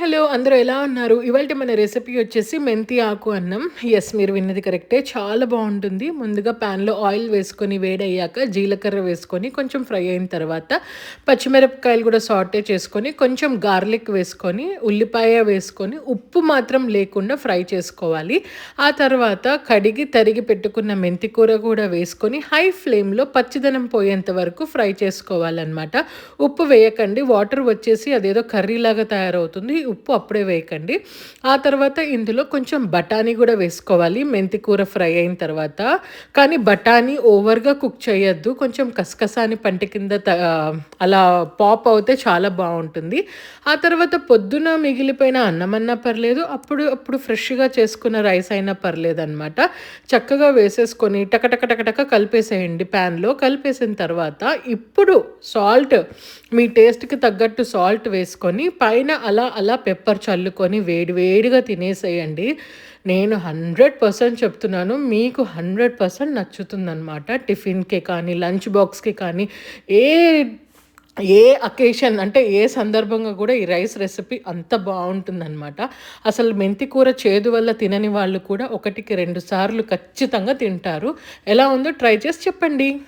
Hello అందరూ ఎలా ఉన్నారు? ఇవాళ మన రెసిపీ వచ్చేసి మెంతి ఆకు అన్నం. ఎస్ మీరు విన్నది కరెక్టే. చాలా బాగుంటుంది. ముందుగా ప్యాన్లో ఆయిల్ వేసుకొని వేడయ్యాక జీలకర్ర వేసుకొని కొంచెం ఫ్రై అయిన తర్వాత పచ్చిమిరపకాయలు కూడా సాటే చేసుకొని కొంచెం గార్లిక్ వేసుకొని ఉల్లిపాయ వేసుకొని ఉప్పు మాత్రం లేకుండా ఫ్రై చేసుకోవాలి. ఆ తర్వాత కడిగి తరిగి పెట్టుకున్న మెంతి కూర కూడా వేసుకొని హై ఫ్లేమ్లో పచ్చిదనం పోయేంత వరకు ఫ్రై చేసుకోవాలన్నమాట. ఉప్పు వేయకండి. వాటర్ వచ్చేసి అదేదో కర్రీలాగా తయారవుతుంది. ఉప్పు అప్పుడే వేయకండి. ఆ తర్వాత ఇందులో కొంచెం బఠానీ కూడా వేసుకోవాలి. మెంతి కూర ఫ్రై అయిన తర్వాత. కానీ బఠానీ ఓవర్గా కుక్ చేయొద్దు. కొంచెం కసకసాని పంట కింద అలా పాప్ అవుతే చాలా బాగుంటుంది. ఆ తర్వాత పొద్దున మిగిలిపోయిన అన్నం అన్నా పర్లేదు. అప్పుడు అప్పుడు ఫ్రెష్గా చేసుకున్న రైస్ అయినా పర్లేదు అనమాట చక్కగా వేసేసుకొని టకటక టకటక కలిపేసేయండి ప్యాన్లో. కలిపేసిన తర్వాత ఇప్పుడు సాల్ట్ మీ టేస్ట్కి తగ్గట్టు సాల్ట్ వేసుకొని పైన అలా అలా పెప్పర్ చల్లుకొని వేడి వేడిగా తినేసేయండి. నేను హండ్రెడ్ పర్సెంట్ చెప్తున్నాను మీకు హండ్రెడ్ పర్సెంట్ నచ్చుతుందనమాట టిఫిన్కి కానీ లంచ్ బాక్స్కి కానీ ఏ ఏ అకేషన్ అంటే ఏ సందర్భంగా కూడా ఈ రైస్ రెసిపీ అంత బాగుంటుందన్నమాట. అసలు మెంతి కూర చేదు వల్ల తినని వాళ్ళు కూడా ఒకటికి రెండు సార్లు ఖచ్చితంగా తింటారు. ఎలా ఉందో ట్రై చేసి చెప్పండి.